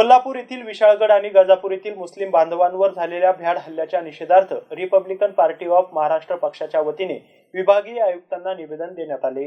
कोल्हापूर येथील विशाळगड आणि गजापूर येथील मुस्लिम बांधवांवर झालेल्या भ्याड हल्ल्याच्या निषेधार्थ रिपब्लिकन पार्टी ऑफ महाराष्ट्र पक्षाच्या वतीने विभागीय आयुक्तांना निवेदन देण्यात आले.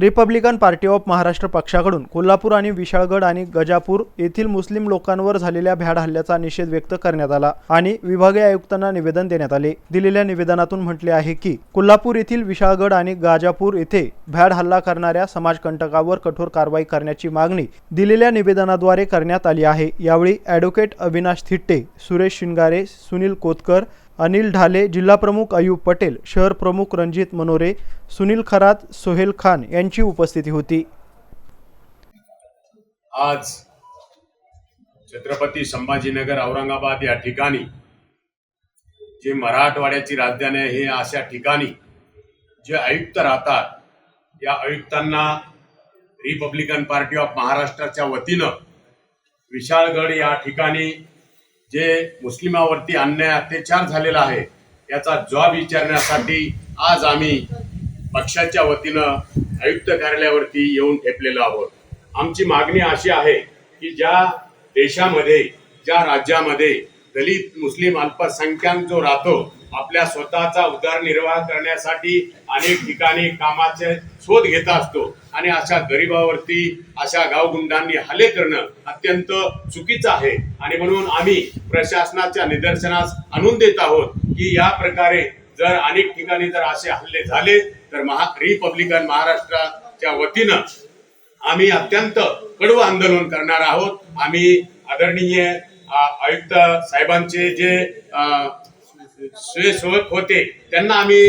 रिपब्लिकन पार्टी ऑफ महाराष्ट्र पक्षाकडून कोल्हापूर आणि विशाळगड आणि गजापूर येथील मुस्लिम लोकांवर झालेल्या भ्याड हल्ल्याचा निषेध व्यक्त करण्यात आला आणि विभागीय आयुक्तांना निवेदन देण्यात आले. दिलेल्या निवेदनातून म्हटले आहे की कोल्हापूर येथील विशाळगड आणि गाजापूर येथे भ्याड हल्ला करणाऱ्या समाजकंटकावर कठोर कारवाई करण्याची मागणी दिलेल्या निवेदनाद्वारे करण्यात आली आहे. यावेळी ॲडव्होकेट अविनाश थिट्टे सुरेश शिंगारे सुनील कोतकर अनिल ढाले जिल्हाप्रमुख अयूब पटेल शहर प्रमुख रणजित मनोरे सुनील खरात सोहेल खान यांची उपस्थिती होती. आज छत्रपती संभाजीनगर औरंगाबाद या ठिकाणी जे मराठवाड्याची राजधानी आहे हे अशा ठिकाणी जे आयुक्त राहतात या आयुक्तांना रिपब्लिकन पार्टी ऑफ महाराष्ट्राच्या वतीनं विशाळगड या ठिकाणी जे मुस्लिमावरती अन्याय अत्याचार झालेला आहे याचा जॉब विचारण्यासाठी आज आम्ही पक्षाच्या वतीनं आयुक्त कार्यालयावरती येऊन ठेपलेलो आहोत. आमची मागणी अशी आहे की ज्या देशामध्ये ज्या राज्यामध्ये दलित मुस्लिम अल्पसंख्याक जो राहतो आपल्या स्वतःचा उदरनिर्वाह करण्यासाठी अनेक ठिकाणी कामाचे शोध घेत असतो. आणि अशा गरिबावरती अशा गावगुंडांनी हल्ले करणं अत्यंत चुकीचं आहे. आणि म्हणून आम्ही प्रशासनाच्या निदर्शनास आणून देत आहोत की या प्रकारे जर अनेक ठिकाणी जर असे हल्ले झाले तर महा रिपब्लिकन महाराष्ट्राच्या वतीनं आम्ही अत्यंत कडवं आंदोलन करणार आहोत. आम्ही आदरणीय आयुक्त साहेबांचे जे अ, होते. त्यांना आम्ही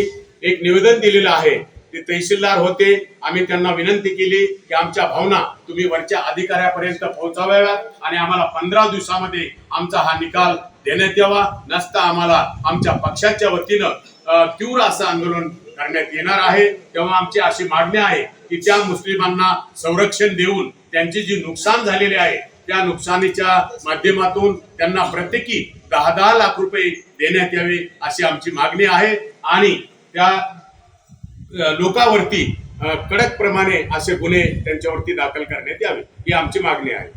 एक निवेदन दिलेलं आहे. ते तहसीलदार होते. आम्ही त्यांना विनंती केली की आमच्या भावना तुम्ही वरच्या अधिकाऱ्यापर्यंत पोहोचवाव्यात आणि आम्हाला पंधरा दिवसामध्ये आमचा हा निकाल देण्यात यावा. नसता आम्हाला आमच्या पक्षाच्या वतीनं तीव्र असं आंदोलन करण्यात येणार आहे. तेव्हा आमची अशी मागणी आहे की त्या मुस्लिमांना संरक्षण देऊन त्यांची जी नुकसान झालेले आहे त्या नुकसानीच्या माध्यमातून त्यांना प्रत्येकी दहा दहा लाख रुपये देण्यात यावे अशी आमची मागणी आहे. आणि त्या लोकावरती लोकांवरती कडक प्रमाणे असे गुन्हे त्यांच्यावरती दाखल करण्यात यावे ही आमची मागणी आहे.